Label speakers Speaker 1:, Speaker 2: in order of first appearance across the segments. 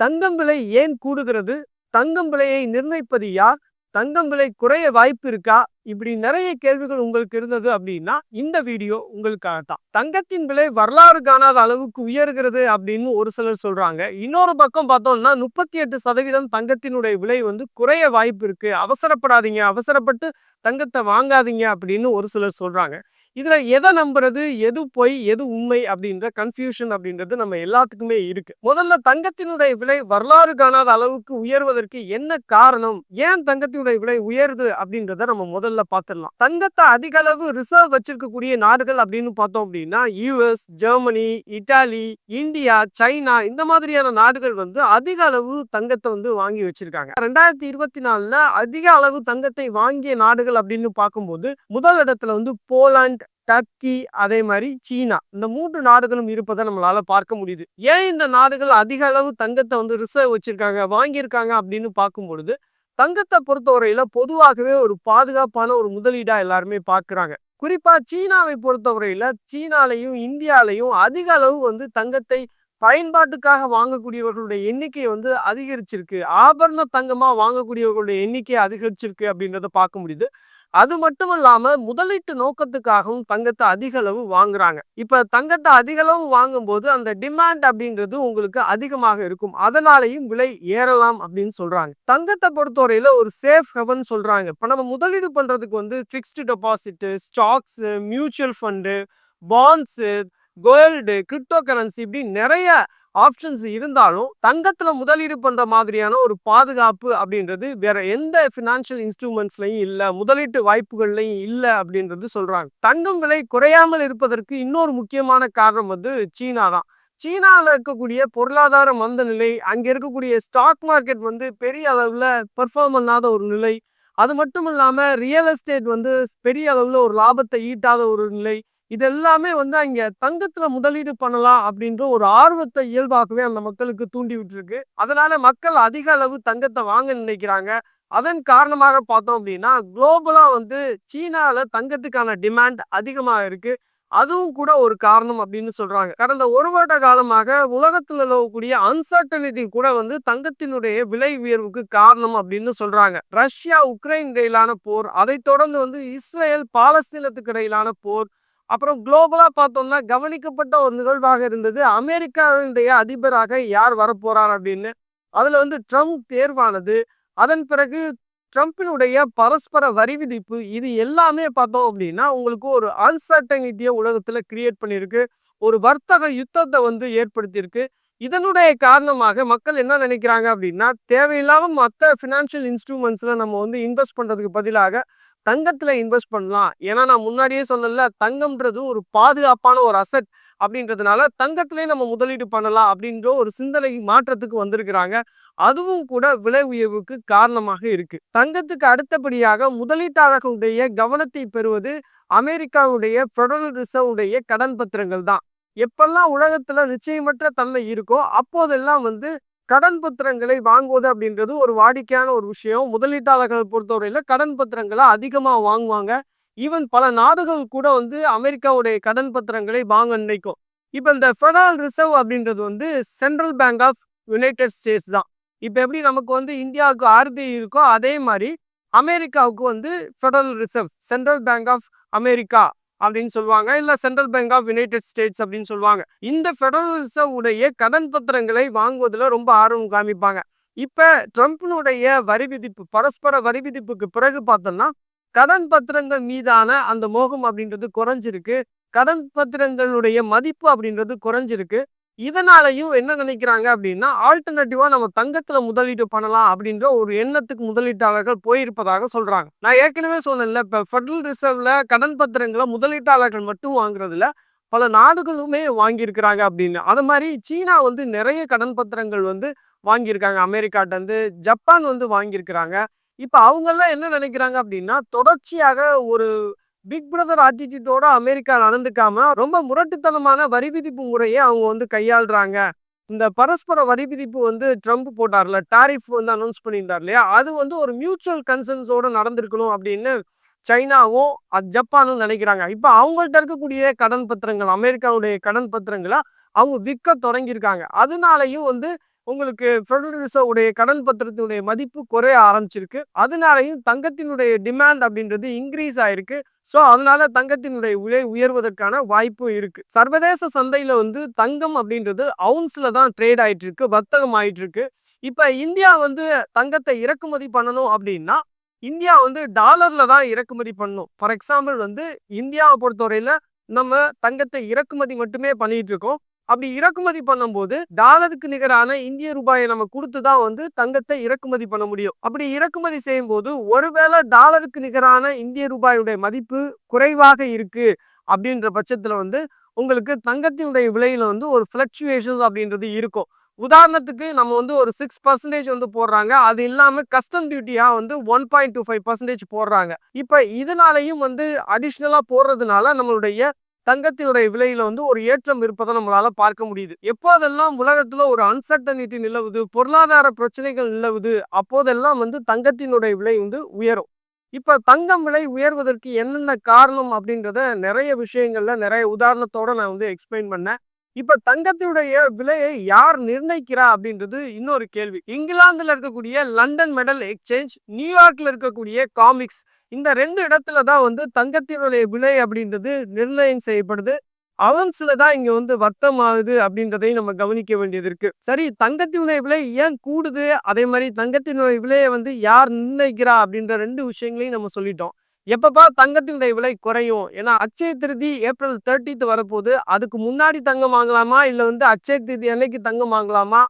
Speaker 1: தங்கம் விலை ஏன் கூடுகிறது? தங்கம் விலையை நிர்ணயிப்பது யார்? தங்கம் விலை குறைய வாய்ப்பு இருக்கா? இப்படி நிறைய கேள்விகள் உங்களுக்கு இருந்தது அப்படின்னா இந்த வீடியோ உங்களுக்காக தான் தங்கத்தின் விலை வரலாறு காணாத அளவுக்கு உயர்கிறது அப்படின்னு ஒரு சிலர் சொல்றாங்க. இன்னொரு பக்கம் பார்த்தோம்னா முப்பத்தி எட்டு சதவீதம் தங்கத்தினுடைய விலை வந்து குறைய வாய்ப்பு இருக்கு. அவசரப்படாதீங்க. அவசரப்பட்டு தங்கத்தை வாங்காதீங்க அப்படின்னு ஒரு சிலர் சொல்றாங்க. இதில் எதை நம்புறது? எது பொய்? எது உண்மை? அப்படின்ற கன்ஃபியூஷன் அப்படின்றது நம்ம எல்லாத்துக்குமே இருக்கு. முதல்ல தங்கத்தினுடைய விலை வரலாறு காணாத அளவுக்கு உயர்வதற்கு என்ன காரணம்? ஏன் தங்கத்தினுடைய விலை உயருது? அப்படின்றத நம்ம முதல்ல பார்த்துடலாம். தங்கத்தை அதிக அளவு ரிசர்வ் வச்சிருக்கக்கூடிய நாடுகள் அப்படின்னு பார்த்தோம் அப்படின்னா US Germany Italy India China இந்த மாதிரியான நாடுகள் வந்து அதிக அளவு தங்கத்தை வந்து வாங்கி வச்சிருக்காங்க. ரெண்டாயிரத்தி இருபத்தி நாலுல அதிக அளவு தங்கத்தை வாங்கிய நாடுகள் அப்படின்னு பார்க்கும்போது முதல் இடத்துல வந்து போலாந்து டர்க்கி அதே மாதிரி சீனா. இந்த மூன்று நாடுகளும் இருப்பதை நம்மளால பார்க்க முடியுது. ஏன் இந்த நாடுகள் அதிக அளவு தங்கத்தை வந்து ரிசர்வ் வச்சிருக்காங்க வாங்கியிருக்காங்க அப்படின்னு பார்க்கும் பொழுது தங்கத்தை பொறுத்தவரையில பொதுவாகவே ஒரு பாதுகாப்பான ஒரு முதலீடா எல்லாருமே பார்க்குறாங்க. குறிப்பா சீனாவை பொறுத்தவரையில சீனாலையும் இந்தியாலையும் அதிக அளவு வந்து தங்கத்தை பயன்பாட்டுக்காக வாங்கக்கூடியவர்களுடைய எண்ணிக்கை வந்து அதிகரிச்சிருக்கு. ஆபரண தங்கமா வாங்கக்கூடியவர்களுடைய எண்ணிக்கை அதிகரிச்சிருக்கு அப்படின்றத பார்க்க முடியுது. அது மட்டும் இல்லாம முதலீட்டு நோக்கத்துக்காகவும் தங்கத்தை அதிக அளவு வாங்குறாங்க. இப்ப தங்கத்தை அதிக அளவு வாங்கும்போது அந்த டிமாண்ட் அப்படின்றது உங்களுக்கு அதிகமாக இருக்கும். அதனாலையும் விலை ஏறலாம் அப்படின்னு சொல்றாங்க. தங்கத்தை பொறுத்தவரையில ஒரு சேஃப் ஹெவன் சொல்றாங்க. இப்ப நம்ம முதலீடு பண்றதுக்கு வந்து fixed deposit stocks mutual fund bonds gold crypto currency இப்படி நிறைய ஆப்ஷன்ஸ் இருந்தாலும் தங்கத்துல முதலீடு பண்ற மாதிரியான ஒரு பாதுகாப்பு அப்படின்றது வேற எந்த பினான்சியல் இன்ஸ்ட்ருமெண்ட்ஸ்லயும் இல்ல முதலீட்டு வாய்ப்புகள்லையும் இல்ல அப்படின்றது சொல்றாங்க. தங்கம் விலை குறையாமல் இருப்பதற்கு இன்னொரு முக்கியமான காரணம் வந்து சீனா தான். சீனாவில் இருக்கக்கூடிய பொருளாதார மந்த நிலை அங்கே இருக்கக்கூடிய ஸ்டாக் மார்க்கெட் வந்து பெரிய அளவில் பெர்ஃபார்ம் பண்ணாத ஒரு நிலை. அது மட்டும் இல்லாமல் ரியல் எஸ்டேட் வந்து பெரிய அளவில் ஒரு லாபத்தை ஈட்டாத ஒரு நிலை. இது எல்லாமே வந்து அங்க தங்கத்துல முதலீடு பண்ணலாம் அப்படின்ற ஒரு ஆர்வத்தை இயல்பாகவே அந்த மக்களுக்கு தூண்டி விட்டுருக்கு. அதனால மக்கள் அதிக அளவு தங்கத்தை வாங்க நினைக்கிறாங்க. அதன் காரணமாக பார்த்தோம் அப்படின்னா குளோபலா வந்து சீனால தங்கத்துக்கான டிமாண்ட் அதிகமாக இருக்கு. அதுவும் கூட ஒரு காரணம் அப்படின்னு சொல்றாங்க. கடந்த ஒரு வருட காலமாக உலகத்தில் நிலவக்கூடிய அன்சர்டனிட்டி கூட வந்து தங்கத்தினுடைய விலை உயர்வுக்கு காரணம் அப்படின்னு சொல்றாங்க. ரஷ்யா உக்ரைன் இடையிலான போர் அதை தொடர்ந்து வந்து இஸ்ரேல் பாலஸ்தீனத்துக்கு இடையிலான போர் அப்புறம் குளோபலாக பார்த்தோம்னா கவனிக்கப்பட்ட ஒரு நிகழ்வாக இருந்தது. அமெரிக்காவினுடைய அதிபராக யார் வரப்போறார் அப்படின்னு. அதில் வந்து ட்ரம்ப் தேர்வானது. அதன் பிறகு ட்ரம்ப்பினுடைய பரஸ்பர வரி விதிப்பு இது எல்லாமே பார்த்தோம் அப்படின்னா உங்களுக்கு ஒரு அன்சர்டனிட்டியை உலகத்தில் கிரியேட் பண்ணியிருக்கு. ஒரு வர்த்தக யுத்தத்தை வந்து ஏற்படுத்தியிருக்கு. இதனுடைய காரணமாக மக்கள் என்ன நினைக்கிறாங்க அப்படின்னா தேவையில்லாமல் மற்ற ஃபினான்ஷியல் இன்ஸ்ட்ருமெண்ட்ஸில் நம்ம வந்து இன்வெஸ்ட் பண்ணுறதுக்கு பதிலாக தங்கத்தில் இன்வெஸ்ட் பண்ணலாம். ஏன்னா நான் முன்னாடியே சொன்னல தங்கம்ன்றது ஒரு பாதுகாப்பான ஒரு அசட் அப்படின்றதுனால தங்கத்திலே நம்ம முதலீடு பண்ணலாம் அப்படின்ற ஒரு சிந்தனை மாற்றத்துக்கு வந்திருக்கிறாங்க. அதுவும் கூட விலை உயர்வுக்கு காரணமாக இருக்கு. தங்கத்துக்கு அடுத்தபடியாக முதலீட்டாளர்களுடைய கவனத்தை பெறுவது அமெரிக்காவுடைய பெடரல் ரிசர்வுடைய கடன் பத்திரங்கள் தான். எப்பெல்லாம் உலகத்துல நிச்சயமற்ற தன்மை இருக்கோ அப்போதெல்லாம் வந்து கடன் பத்திரங்களை வாங்குவது அப்படின்றது ஒரு வாடிக்கையான ஒரு விஷயம். முதலீட்டாளர்கள் பொறுத்தவரையில கடன் பத்திரங்களை அதிகமாக வாங்குவாங்க. ஈவன் பல நாடுகள் கூட வந்து அமெரிக்காவுடைய கடன் பத்திரங்களை வாங்க நினைக்கும். இப்போ இந்த ஃபெடரல் ரிசர்வ் அப்படின்றது வந்து central bank of United States தான். இப்போ எப்படி நமக்கு வந்து இந்தியாவுக்கு ஆர்பிஐ இருக்கோ அதே மாதிரி அமெரிக்காவுக்கு வந்து federal reserve central bank of America அப்படின்னு சொல்லுவாங்க. இல்ல central bank of United States அப்படின்னு சொல்லுவாங்க. இந்த ஃபெடரல் ரிசர்வ் உடைய கடன் பத்திரங்களை வாங்குவதில் ரொம்ப ஆர்வம் காமிப்பாங்க. இப்ப ட்ரம்ப்னுடைய வரி விதிப்பு பரஸ்பர வரி விதிப்புக்கு பிறகு பார்த்தோம்னா கடன் பத்திரங்கள் மீதான அந்த மோகம் அப்படின்றது குறைஞ்சிருக்கு. கடன் பத்திரங்களுடைய மதிப்பு அப்படின்றது குறைஞ்சிருக்கு. இதனாலையும் என்ன நினைக்கிறாங்க அப்படின்னா ஆல்டர்னேட்டிவா நம்ம தங்கத்துல முதலீடு பண்ணலாம் அப்படின்ற ஒரு எண்ணத்துக்கு முதலீட்டாளர்கள் போயிருப்பதாக சொல்றாங்க. நான் ஏற்கனவே சொன்னேன்ல இப்ப ஃபெடரல் ரிசர்வ்ல கடன் பத்திரங்களை முதலீட்டாளர்கள் மட்டும் வாங்குறதுல பல நாடுகளுமே வாங்கியிருக்கிறாங்க அப்படின்னு. அது மாதிரி சீனா வந்து நிறைய கடன் பத்திரங்கள் வந்து வாங்கியிருக்காங்க. அமெரிக்காட்டேருந்து ஜப்பான் வந்து வாங்கியிருக்கிறாங்க. இப்போ அவங்கெல்லாம் என்ன நினைக்கிறாங்க அப்படின்னா தொடர்ச்சியாக ஒரு பிக் பிரதர் ஆட்டிடியூடோட அமெரிக்கா நடந்துக்காம ரொம்ப முரட்டுத்தனமான வரி விதிப்பு முறையை அவங்க வந்து கையாளுறாங்க. இந்த பரஸ்பர வரி விதிப்பு வந்து ட்ரம்ப் போட்டார்ல டாரிஃப் வந்து அனௌன்ஸ் பண்ணியிருந்தார் இல்லையா? அது வந்து ஒரு மியூச்சுவல் கன்சன்ஸோட நடந்திருக்கணும் அப்படின்னு சைனாவும் ஜப்பானும் நினைக்கிறாங்க. இப்போ அவங்கள்ட்ட இருக்கக்கூடிய கடன் பத்திரங்கள் அமெரிக்காவுடைய கடன் பத்திரங்களை அவங்க விற்க தொடங்கியிருக்காங்க. அதனாலையும் வந்து உங்களுக்கு ஃபெடரல் ரிசர்வ் உடைய கடன் பத்திரத்தினுடைய மதிப்பு குறைய ஆரம்பிச்சிருக்கு. அதனாலையும் தங்கத்தினுடைய டிமாண்ட் அப்படின்றது இன்க்ரீஸ் ஆயிருக்கு. ஸோ அதனால தங்கத்தினுடைய விலை உயர்வதற்கான வாய்ப்பும் இருக்கு. சர்வதேச சந்தையில வந்து தங்கம் அப்படின்றது அவுன்ஸ்ல தான் ட்ரேட் ஆயிட்டு இருக்கு வர்த்தகம் ஆயிட்டு இருக்கு இப்ப இந்தியா வந்து தங்கத்தை இறக்குமதி பண்ணணும் அப்படின்னா இந்தியா வந்து டாலர்ல தான் இறக்குமதி பண்ணணும் ஃபார் எக்ஸாம்பிள் வந்து இந்தியாவை பொறுத்தவரையில நம்ம தங்கத்தை இறக்குமதி மட்டுமே பண்ணிட்டு இருக்கோம் அப்படி இறக்குமதி பண்ணும்போது டாலருக்கு நிகரான இந்திய ரூபாயை நம்ம கொடுத்து தான் வந்து தங்கத்தை இறக்குமதி பண்ண முடியும். அப்படி இறக்குமதி செய்யும் போது ஒருவேளை டாலருக்கு நிகரான இந்திய ரூபாயுடைய மதிப்பு குறைவாக இருக்கு அப்படின்ற பட்சத்துல வந்து உங்களுக்கு தங்கத்தினுடைய விலையில வந்து ஒரு ஃபிளக்சுவேஷன்ஸ் அப்படின்றது இருக்கும். உதாரணத்துக்கு நம்ம வந்து ஒரு சிக்ஸ் பர்சன்டேஜ் வந்து போடுறாங்க. அது இல்லாம கஸ்டம் டியூட்டியா வந்து one point two five percentage போடுறாங்க. இப்ப இதனாலையும் வந்து அடிஷ்னலா போடுறதுனால நம்மளுடைய தங்கத்தினுடைய விலையில வந்து ஒரு ஏற்றம் இருப்பதை நம்மளால பார்க்க முடியுது. எப்போதெல்லாம் உலகத்துல ஒரு அன்சர்டனிட்டி நிலவுது பொருளாதார பிரச்சனைகள் நிலவுது அப்போதெல்லாம் வந்து தங்கத்தினுடைய விலை வந்து உயரும். இப்ப தங்கம் விலை உயர்வதற்கு என்னென்ன காரணம் அப்படின்றத நிறைய விஷயங்கள்ல நிறைய உதாரணத்தோட நான் வந்து எக்ஸ்பிளைன் பண்ணேன். இப்ப தங்கத்தினுடைய விலையை யார் நிர்ணயிக்கிறா அப்படின்றது இன்னொரு கேள்வி. இங்கிலாந்துல இருக்கக்கூடிய லண்டன் மெடல் எக்ஸ்சேஞ்ச் நியூயார்க்ல இருக்கக்கூடிய காமிக்ஸ் இந்த ரெண்டு இடத்துல தான் வந்து தங்கத்தினுடைய விலை அப்படின்றது நிர்ணயம் செய்யப்படுது. அவன்ஸ்ல தான் இங்க வந்து வர்த்தம் ஆகுது அப்படின்றதையும் நம்ம கவனிக்க வேண்டியது இருக்கு. சரி தங்கத்தினுடைய விலை ஏன் கூடுது? அதே மாதிரி தங்கத்தினுடைய விலையை வந்து யார் நிர்ணயிக்கிறா அப்படின்ற ரெண்டு விஷயங்களையும் நம்ம சொல்லிட்டோம். எப்பப்பா தங்கத்தினுடைய விலை குறையும்? ஏன்னா அச்சய திருதி ஏப்ரல் தேர்ட்டித் வரப்போகுது. அதுக்கு முன்னாடி தங்கம் வாங்கலாமா? இல்லை வந்து அச்சய திருதி அன்னைக்கு தங்கம் வாங்கலாமா?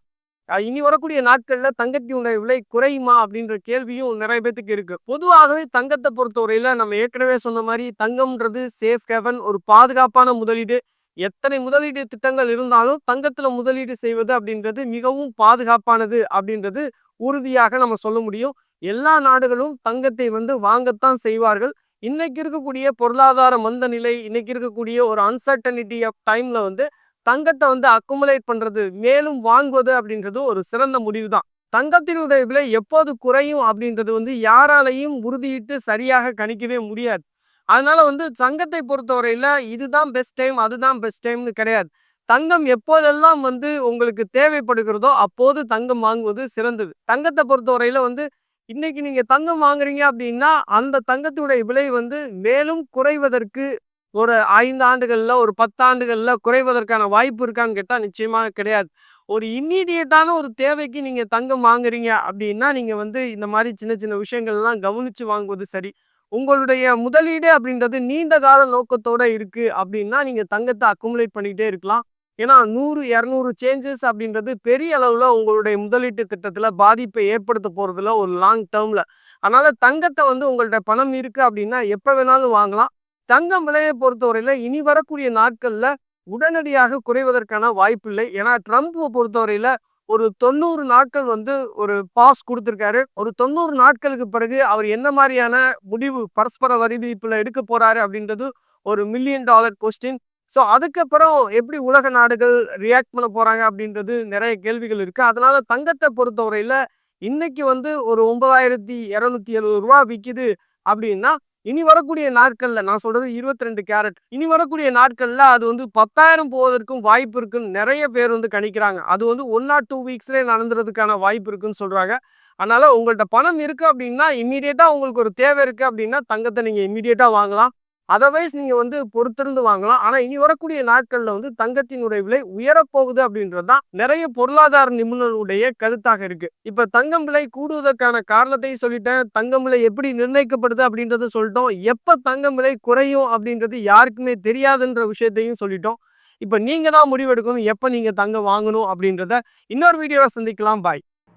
Speaker 1: இனி வரக்கூடிய நாட்களில் தங்கத்தினுடைய விலை குறையுமா? அப்படின்ற கேள்வியும் நிறைய பேத்துக்கு இருக்கு. பொதுவாகவே தங்கத்தை பொறுத்தவரையில நம்ம ஏற்கனவே சொன்ன மாதிரி தங்கம்ன்றது சேஃப் ஹெவன் ஒரு பாதுகாப்பான முதலீடு. எத்தனை முதலீடு திட்டங்கள் இருந்தாலும் தங்கத்துல முதலீடு செய்வது அப்படின்றது மிகவும் பாதுகாப்பானது அப்படின்றது உறுதியாக நம்ம சொல்ல முடியும். எல்லா நாடுகளும் தங்கத்தை வந்து வாங்கத்தான் செய்வார்கள். இன்னைக்கு இருக்கக்கூடிய பொருளாதார மந்த நிலை இன்னைக்கு இருக்கக்கூடிய ஒரு அன்சர்டனிட்டி ஆஃப் டைம்ல வந்து தங்கத்தை வந்து அக்குமுலேட் பண்றது மேலும் வாங்குவது அப்படின்றது ஒரு சிறந்த முடிவு தான் தங்கத்தினுடைய விலை எப்போது குறையும் அப்படின்றது வந்து யாராலையும் உறுதியிட்டு சரியாக கணிக்கவே முடியாது. அதனால வந்து தங்கத்தை பொறுத்தவரையில இதுதான் பெஸ்ட் டைம் அதுதான் பெஸ்ட் டைம்னு கிடையாது. தங்கம் எப்போதெல்லாம் வந்து உங்களுக்கு தேவைப்படுகிறதோ அப்போது தங்கம் வாங்குவது சிறந்தது. தங்கத்தை பொறுத்தவரையில வந்து இன்னைக்கு நீங்க தங்கம் வாங்குறீங்க அப்படின்னா அந்த தங்கத்துடைய விலை வந்து மேலும் குறைவதற்கு ஒரு ஐந்து ஆண்டுகள்ல ஒரு பத்தாண்டுகளில் குறைவதற்கான வாய்ப்பு இருக்கான்னு கேட்டால் நிச்சயமாக கிடையாது. ஒரு இம்மீடியட்டான ஒரு தேவைக்கு நீங்க தங்கம் வாங்குறீங்க அப்படின்னா நீங்க வந்து இந்த மாதிரி சின்ன சின்ன விஷயங்கள்லாம் கவனிச்சு வாங்குவது சரி. உங்களுடைய முதலீடு அப்படின்றது நீண்ட கால நோக்கத்தோட இருக்கு அப்படின்னா நீங்க தங்கத்தை அக்குமுலேட் பண்ணிக்கிட்டே இருக்கலாம். ஏன்னா நூறு இரநூறு சேஞ்சஸ் அப்படின்றது பெரிய அளவில் உங்களுடைய முதலீட்டு திட்டத்தில் பாதிப்பை ஏற்படுத்த போகிறதுல ஒரு லாங் டேர்மில் அதனால் தங்கத்தை வந்து உங்கள்ட்ட பணம் இருக்குது அப்படின்னா எப்போ வேணாலும் வாங்கலாம். தங்கம் விலையை பொறுத்தவரையில் இனி வரக்கூடிய நாட்களில் உடனடியாக குறைவதற்கான வாய்ப்பு இல்லை. ஏன்னா ட்ரம்ப்பை பொறுத்தவரையில் ஒரு தொண்ணூறு நாட்கள் வந்து ஒரு பாஸ் கொடுத்துருக்காரு. ஒரு தொண்ணூறு நாட்களுக்கு பிறகு அவர் என்ன மாதிரியான முடிவு பரஸ்பர வரி விதிப்பில் எடுக்க போகிறாரு அப்படின்றது ஒரு மில்லியன் டாலர் கொஸ்டின் ஸோ அதுக்கப்புறம் எப்படி உலக நாடுகள் ரியாக்ட் பண்ண போகிறாங்க அப்படின்றது நிறைய கேள்விகள் இருக்குது அதனால் தங்கத்தை பொறுத்தவரையில் இன்னைக்கு வந்து ஒரு ஒன்பதாயிரத்தி இரநூத்தி எழுபது ரூபா விற்கிது அப்படின்னா இனி வரக்கூடிய நாட்களில் நான் சொல்கிறது இருபத்தி ரெண்டு கேரட். இனி வரக்கூடிய நாட்களில் அது வந்து பத்தாயிரம் போவதற்கும் வாய்ப்பு இருக்குன்னு நிறைய பேர் வந்து கணிக்கிறாங்க. அது வந்து ஒன் ஆர் டூ வீக்ஸ்லேயே நடந்துறதுக்கான வாய்ப்பு இருக்குன்னு சொல்கிறாங்க அதனால் உங்கள்கிட்ட பணம் இருக்குது அப்படின்னா இம்மீடியட்டா உங்களுக்கு ஒரு தேவை இருக்குது அப்படின்னா தங்கத்தை நீங்கள் இம்மீடியட்டா வாங்கலாம். அதர்வைஸ் நீங்கள் வந்து பொறுத்திருந்து வாங்கலாம். ஆனால் இனி வரக்கூடிய நாட்களில் வந்து தங்கத்தினுடைய விலை உயரப்போகுது அப்படின்றது தான் நிறைய பொருளாதார நிபுணர்களுடைய கருத்தாக இருக்கு. இப்போ தங்கம் விலை கூடுவதற்கான காரணத்தையும் சொல்லிட்டேன். தங்கம் விலை எப்படி நிர்ணயிக்கப்படுது அப்படின்றத சொல்லிட்டோம். எப்போ தங்கம் விலை குறையும் அப்படின்றது யாருக்குமே தெரியாதுன்ற விஷயத்தையும் சொல்லிட்டோம். இப்போ நீங்கள் தான் முடிவெடுக்கணும். எப்போ நீங்கள் தங்கம் வாங்கணும் அப்படின்றத இன்னொரு வீடியோவில் சந்திக்கலாம். பாய்